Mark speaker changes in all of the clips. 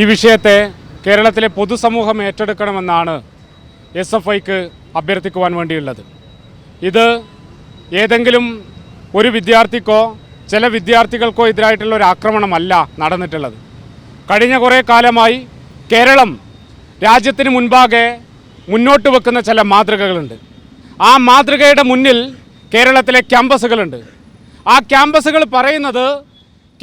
Speaker 1: ഈ വിഷയത്തെ കേരളത്തിലെ പൊതുസമൂഹം ഏറ്റെടുക്കണമെന്നാണ് എസ് എഫ് ഐക്ക് അഭ്യർത്ഥിക്കുവാൻ വേണ്ടിയുള്ളത്. ഇത് ഏതെങ്കിലും ഒരു വിദ്യാർത്ഥിക്കോ ചില വിദ്യാർത്ഥികൾക്കോ എതിരായിട്ടുള്ള ഒരു ആക്രമണമല്ല നടന്നിട്ടുള്ളത്. കഴിഞ്ഞ കുറേ കാലമായി കേരളം രാജ്യത്തിന് മുൻപാകെ മുന്നോട്ട് വെക്കുന്ന ചില മാതൃകകളുണ്ട്. ആ മാതൃകയുടെ മുന്നിൽ കേരളത്തിലെ ക്യാമ്പസുകളുണ്ട്. ആ ക്യാമ്പസുകൾ പറയുന്നത്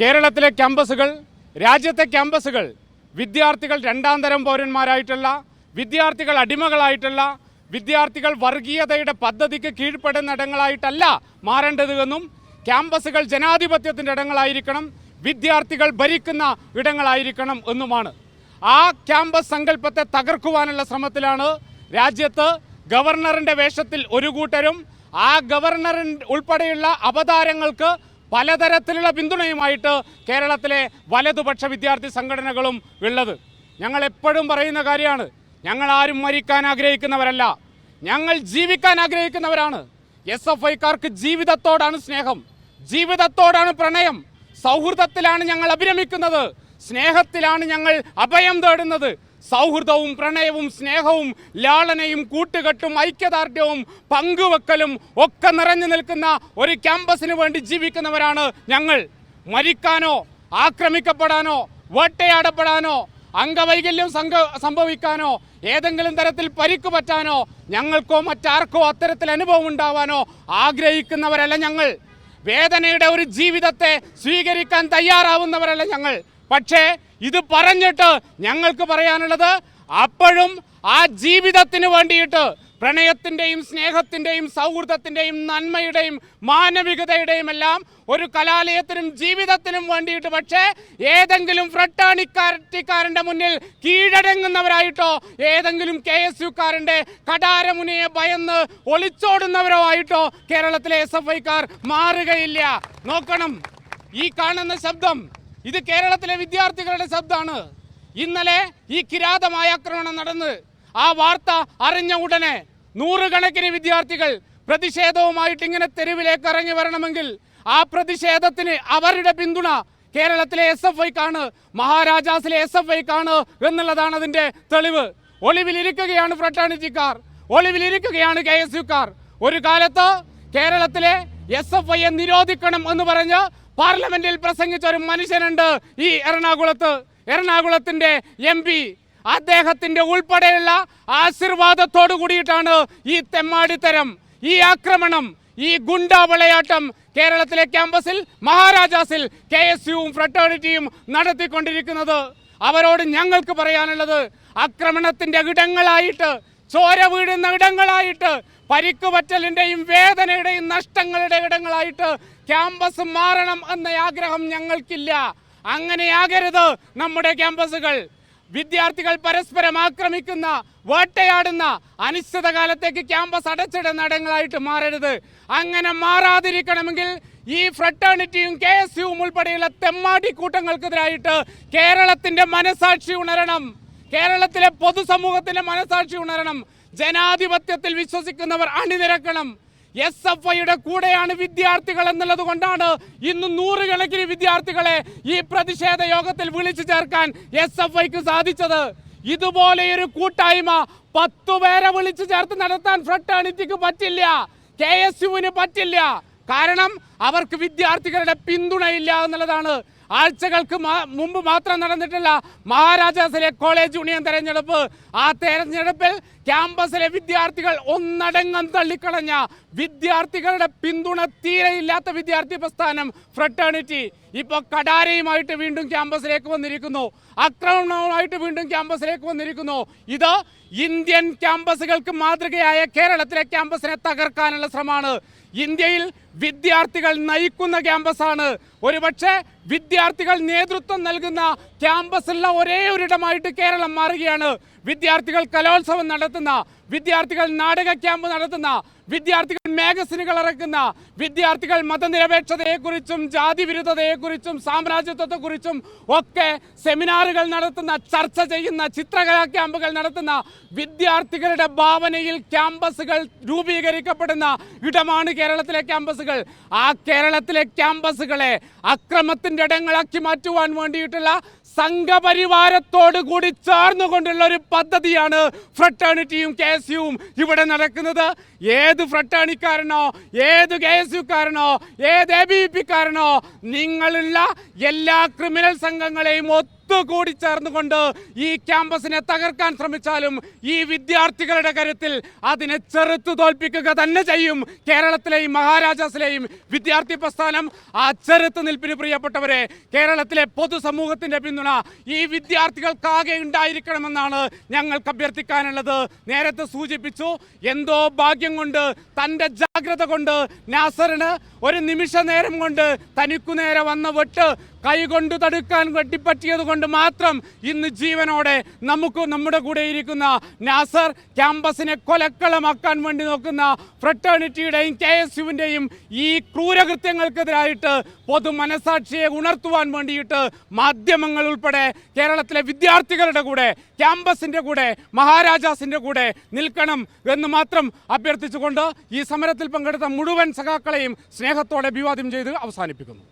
Speaker 1: കേരളത്തിലെ ക്യാമ്പസുകൾ രാജ്യത്തെ ക്യാമ്പസുകൾ വിദ്യാർത്ഥികൾ രണ്ടാം തരം പൗരന്മാരായിട്ടുള്ള വിദ്യാർത്ഥികൾ അടിമകളായിട്ടുള്ള വിദ്യാർത്ഥികൾ വർഗീയതയുടെ പദ്ധതിക്ക് കീഴ്പ്പെടുന്ന ഇടങ്ങളായിട്ടല്ല മാറേണ്ടത് എന്നും ക്യാമ്പസുകൾ ജനാധിപത്യത്തിന്റെ ഇടങ്ങളായിരിക്കണം വിദ്യാർത്ഥികൾ ഭരിക്കുന്ന ഇടങ്ങളായിരിക്കണം എന്നുമാണ്. ആ ക്യാമ്പസ് സങ്കല്പത്തെ തകർക്കുവാനുള്ള ശ്രമത്തിലാണ് രാജ്യത്ത് ഗവർണറിന്റെ വേഷത്തിൽ ഒരു കൂട്ടരും ആ ഗവർണറിൻ ഉൾപ്പെടെയുള്ള അവതാരങ്ങൾക്ക് പലതരത്തിലുള്ള പിന്തുണയുമായിട്ട് കേരളത്തിലെ വലതുപക്ഷ വിദ്യാർത്ഥി സംഘടനകളും ഉള്ളത്. ഞങ്ങൾ എപ്പോഴും പറയുന്ന കാര്യമാണ് ഞങ്ങൾ ആരും മരിക്കാൻ ആഗ്രഹിക്കുന്നവരല്ല. ഞങ്ങൾ ജീവിക്കാൻ ആഗ്രഹിക്കുന്നവരാണ്. എസ് എഫ് ഐക്കാർക്ക് ജീവിതത്തോടാണ് സ്നേഹം ജീവിതത്തോടാണ് പ്രണയം. സൗഹൃദത്തിലാണ് ഞങ്ങൾ അഭിരമിക്കുന്നത് സ്നേഹത്തിലാണ് ഞങ്ങൾ അഭയം തേടുന്നത്. സൗഹൃദവും പ്രണയവും സ്നേഹവും ലാളനയും കൂട്ടുകെട്ടും ഐക്യദാർഢ്യവും പങ്കുവെക്കലും ഒക്കെ നിറഞ്ഞു നിൽക്കുന്ന ഒരു ക്യാമ്പസിന് വേണ്ടി ജീവിക്കുന്നവരാണ് ഞങ്ങൾ. മരിക്കാനോ ആക്രമിക്കപ്പെടാനോ വേട്ടയാടപ്പെടാനോ അംഗവൈകല്യം സംഘ സംഭവിക്കാനോ ഏതെങ്കിലും തരത്തിൽ പരിക്ക് പറ്റാനോ ഞങ്ങൾക്കോ മറ്റാർക്കോ അത്തരത്തിൽ അനുഭവം ഉണ്ടാവാനോ ആഗ്രഹിക്കുന്നവരല്ല ഞങ്ങൾ. വേദനയുടെ ഒരു ജീവിതത്തെ സ്വീകരിക്കാൻ തയ്യാറാവുന്നവരല്ല ഞങ്ങൾ. പക്ഷേ ഇത് പറഞ്ഞിട്ട് ഞങ്ങൾക്ക് പറയാനുള്ളത് അപ്പോഴും ആ ജീവിതത്തിന് വേണ്ടിയിട്ട് പ്രണയത്തിന്റെയും സ്നേഹത്തിന്റെയും സൗഹൃദത്തിന്റെയും നന്മയുടെയും മാനവികതയുടെയും എല്ലാം ഒരു കലാലയത്തിനും ജീവിതത്തിനും വേണ്ടിയിട്ട് പക്ഷേ ഏതെങ്കിലും ഫ്രട്ടാണിക്കാരന്റെ മുന്നിൽ കീഴടങ്ങുന്നവരായിട്ടോ ഏതെങ്കിലും കെ എസ് യുക്കാരന്റെ കടാരമുനിയെ ഭയന്ന് ഒളിച്ചോടുന്നവരോ ആയിട്ടോ കേരളത്തിലെ എസ് എഫ് ഐക്കാർ മാറുകയില്ല. നോക്കണം. ഈ കാണുന്ന ശബ്ദം ഇത് കേരളത്തിലെ വിദ്യാർത്ഥികളുടെ ശബ്ദമാണ്. ഇന്നലെ ഈ കിരാതമായ ആക്രമണം നടന്ന് ആ വാർത്ത അറിഞ്ഞ ഉടനെ നൂറുകണക്കിന് വിദ്യാർത്ഥികൾ പ്രതിഷേധവുമായിട്ട് ഇങ്ങനെ തെരുവിലേക്ക് ഇറങ്ങി വരണമെങ്കിൽ ആ പ്രതിഷേധത്തിന് അവരുടെ പിന്തുണ കേരളത്തിലെ എസ് എഫ് ഐക്കാണ് മഹാരാജാസിലെ എസ് എഫ് ഐക്കാണ് എന്നുള്ളതാണ് അതിന്റെ തെളിവ്. ഒളിവിലിരിക്കുകയാണ് ഫ്രട്ടാണിറ്റിക്കാർ ഒളിവിലിരിക്കുകയാണ് കെ എസ് യുക്കാർ ഒരു കാലത്ത് കേരളത്തിലെ എസ് എഫ് ഐയെ നിരോധിക്കണം എന്ന് പറഞ്ഞ് പാർലമെന്റിൽ പ്രസംഗിച്ച ഒരു മനുഷ്യനുണ്ട് ഈ എറണാകുളത്ത്. എറണാകുളത്തിന്റെ എം പി. അദ്ദേഹത്തിന്റെ ഉൾപ്പെടെയുള്ള ആശീർവാദത്തോടു കൂടിയിട്ടാണ് ഈ തെമ്മാടിത്തരം ഈ ആക്രമണം ഈ ഗുണ്ട വിളയാട്ടം കേരളത്തിലെ ക്യാമ്പസിൽ മഹാരാജാസിൽ കെ എസ് യുവും ഫ്രട്ടേണിറ്റിയും നടത്തിക്കൊണ്ടിരിക്കുന്നത്. അവരോട് ഞങ്ങൾക്ക് പറയാനുള്ളത് ആക്രമണത്തിന്റെ ഇടങ്ങളായിട്ട് ചോര വീഴുന്ന ഇടങ്ങളായിട്ട് പരിക്ക് പറ്റലിന്റെയും വേദനയുടെയും നഷ്ടങ്ങളുടെ ഇടങ്ങളായിട്ട് ക്യാമ്പസ് മാറണം എന്ന ആഗ്രഹം ഞങ്ങൾക്കില്ല. അങ്ങനെയാകരുത് നമ്മുടെ ക്യാമ്പസുകൾ. വിദ്യാർത്ഥികൾ പരസ്പരം ആക്രമിക്കുന്ന വേട്ടയാടുന്ന അനിശ്ചിതകാലത്തേക്ക് ക്യാമ്പസ് അടച്ചിടുന്ന ഇടങ്ങളായിട്ട് മാറരുത്. അങ്ങനെ മാറാതിരിക്കണമെങ്കിൽ ഈ ഫ്രട്ടേണിറ്റിയും കെ എസ് യുവും ഉൾപ്പെടെയുള്ള തെമ്മാടി കൂട്ടങ്ങൾക്കെതിരായിട്ട് കേരളത്തിന്റെ മനസാക്ഷി ഉണരണം. കേരളത്തിലെ പൊതുസമൂഹത്തിന്റെ മനസാക്ഷി ഉണരണം. ജനാധിപത്യത്തിൽ വിശ്വസിക്കുന്നവർ അണിനിരക്കണം. എസ് എഫ് ഐയുടെ കൂടെയാണ് വിദ്യാർത്ഥികൾ എന്നുള്ളത് കൊണ്ടാണ് ഇന്ന് നൂറുകണക്കിന് വിദ്യാർത്ഥികളെ ഈ പ്രതിഷേധ യോഗത്തിൽ വിളിച്ചു ചേർക്കാൻ എസ് എഫ് ഐക്ക് സാധിച്ചത്. ഇതുപോലെയൊരു കൂട്ടായ്മ പത്തു പേരെ വിളിച്ചു ചേർത്ത് നടത്താൻ ഫ്രട്ടേണിറ്റിക്ക് പറ്റില്ല. കെ എസ് യുവിന് പറ്റില്ല. കാരണം അവർക്ക് വിദ്യാർത്ഥികളുടെ പിന്തുണയില്ല എന്നുള്ളതാണ്. ആഴ്ചകൾക്ക് മുമ്പ് മാത്രം നടന്നിട്ടുള്ള മഹാരാജാസിലെ കോളേജ് യൂണിയൻ തെരഞ്ഞെടുപ്പ്. ആ തെരഞ്ഞെടുപ്പിൽ ക്യാമ്പസിലെ വിദ്യാർത്ഥികൾ ഒന്നടങ്കം തള്ളിക്കളഞ്ഞ വിദ്യാർത്ഥികളുടെ പിന്തുണ തീരെയില്ലാത്ത വിദ്യാർത്ഥി പ്രസ്ഥാനം ഫ്രട്ടേണിറ്റി ഇപ്പോൾ കടാരയുമായിട്ട് വീണ്ടും ക്യാമ്പസിലേക്ക് വന്നിരിക്കുന്നു. ആക്രമണവുമായിട്ട് വീണ്ടും ക്യാമ്പസിലേക്ക് വന്നിരിക്കുന്നു. ഇത് ഇന്ത്യൻ ക്യാമ്പസുകൾക്ക് മാതൃകയായ കേരളത്തിലെ ക്യാമ്പസിനെ തകർക്കാനുള്ള ശ്രമമാണ്. ഇന്ത്യയിൽ വിദ്യാർത്ഥികൾ നയിക്കുന്ന ക്യാമ്പസാണ്. ഒരുപക്ഷെ വിദ്യാർത്ഥികൾ നേതൃത്വം നൽകുന്ന ക്യാമ്പസുള്ള ഒരേ ഒരിടമായിട്ട് കേരളം മാറുകയാണ്. വിദ്യാർത്ഥികൾ കലോത്സവം നടത്തുന്ന വിദ്യാർത്ഥികൾ നാടക ക്യാമ്പ് നടത്തുന്ന വിദ്യാർത്ഥികൾ മാഗസിനുകൾ ഇറക്കുന്ന വിദ്യാർത്ഥികൾ മതനിരപേക്ഷതയെക്കുറിച്ചും ജാതി വിരുദ്ധതയെക്കുറിച്ചും സാമ്രാജ്യത്വത്തെക്കുറിച്ചും ഒക്കെ സെമിനാറുകൾ നടത്തുന്ന ചർച്ച ചെയ്യുന്ന ചിത്രകലാ ക്യാമ്പുകൾ നടത്തുന്ന വിദ്യാർത്ഥികളുടെ ഭാവനയിൽ ക്യാമ്പസുകൾ രൂപീകരിക്കപ്പെടുന്ന ഇടമാണ് കേരളത്തിലെ ക്യാമ്പസുകൾ. ആ കേരളത്തിലെ ക്യാമ്പസുകളെ അക്രമത്തിന്റെ ഇടങ്ങളാക്കി മാറ്റുവാൻ വേണ്ടിയിട്ടുള്ള സംഘപരിവാരത്തോട് കൂടി ചേർന്നുകൊണ്ടുള്ള ഒരു പദ്ധതിയാണ് ഫ്രട്ടേണിറ്റിയും കെ എസ് യുവും ഇവിടെ നടക്കുന്നത്. ഏത് ഫ്രട്ടേണിക്കാരനോ ഏത് കെ എസ് യുക്കാരനോ ഏത് എ ബി പിക്കാരനോ നിങ്ങളുള്ള എല്ലാ ക്രിമിനൽ സംഘങ്ങളെയും ഒത്തുകൂടി ചേർന്നുകൊണ്ട് ഈ ക്യാമ്പസിനെ തകർക്കാൻ ശ്രമിച്ചാലും ഈ വിദ്യാർത്ഥികളുടെ കരുത്തിൽ അതിനെ ചെറുത്തു തോൽപ്പിക്കുക തന്നെ ചെയ്യും. കേരളത്തിലെയും മഹാരാജാസിലെയും വിദ്യാർത്ഥി പ്രസ്ഥാനം ആ ചെറുത്ത് നിൽപ്പിന് പ്രിയപ്പെട്ടവരെ കേരളത്തിലെ പൊതുസമൂഹത്തിന്റെ പിന്തുണ ഈ വിദ്യാർത്ഥികൾക്കാകെ ഉണ്ടായിരിക്കണമെന്നാണ് ഞങ്ങൾക്ക് അഭ്യർത്ഥിക്കാനുള്ളത്. നേരത്തെ സൂചിപ്പിച്ചു എന്തോ ഭാഗ്യം കൊണ്ട് തന്റെ ജാഗ്രത കൊണ്ട് നാസറിന് ഒരു നിമിഷ നേരം കൊണ്ട് തനിക്കു നേരെ വന്ന വെട്ട് കൈകൊണ്ട് തടുക്കാൻ വെട്ടിപ്പറ്റിയത് കൊണ്ട് മാത്രം ഇന്ന് ജീവനോടെ നമുക്ക് നമ്മുടെ കൂടെ ഇരിക്കുന്ന നാസർ ക്യാമ്പസിനെ കൊലക്കളമാക്കാൻ വേണ്ടി നോക്കുന്ന ഫ്രട്ടേണിറ്റിയുടെയും കെ എസ് യുവിന്റെയും ഈ ക്രൂരകൃത്യങ്ങൾക്കെതിരായിട്ട് പൊതു മനസാക്ഷിയെ ഉണർത്തുവാൻ വേണ്ടിയിട്ട് മാധ്യമങ്ങൾ ഉൾപ്പെടെ കേരളത്തിലെ വിദ്യാർത്ഥികളുടെ കൂടെ ക്യാമ്പസിന്റെ കൂടെ മഹാരാജാസിന്റെ കൂടെ നിൽക്കണം എന്ന് മാത്രം അഭ്യർത്ഥിച്ചുകൊണ്ട് ഈ സമരത്തിൽ പങ്കെടുത്ത മുഴുവൻ സഖാക്കളെയും സ്നേഹത്തോടെ അഭിവാദ്യം ചെയ്ത് അവസാനിപ്പിക്കുന്നു.